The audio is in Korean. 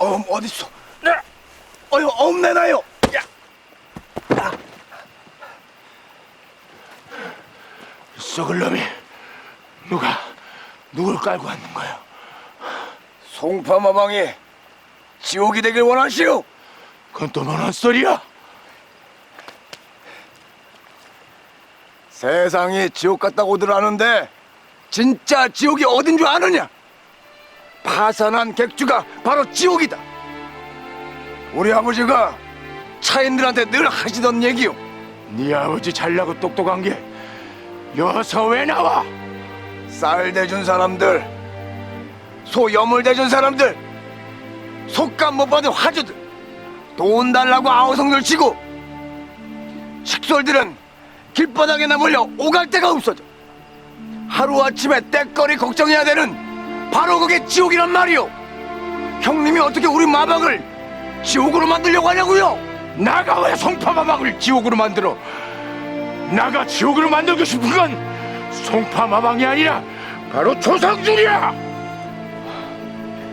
엄 어디 있어? 네. 어여 엄 내놔요. 야. 썩을 놈이 누가 누굴 깔고 왔는 거야? 송파마방이 지옥이 되길 원하시오. 그건 또 뭐는 소리야? 세상이 지옥 같다고들 하는데 진짜 지옥이 어딘 줄 아느냐? 파산한 객주가 바로 지옥이다. 우리 아버지가 차인들한테 늘 하시던 얘기요. 네 아버지 잘나고 똑똑한 게 여서 왜 나와? 쌀 대준 사람들, 소 여물 대준 사람들, 속감 못 받은 화주들, 돈 달라고 아우성들 치고 식솔들은 길바닥에나 몰려 오갈 데가 없어져. 하루아침에 떼거리 걱정해야 되는 바로 그게 지옥이란 말이오. 형님이 어떻게 우리 마박을 지옥으로 만들려고 하냐고요? 나가 왜 송파마방을 지옥으로 만들어? 나가 지옥으로 만들고 싶은 건 송파 마방이 아니라 바로 조상줄이야!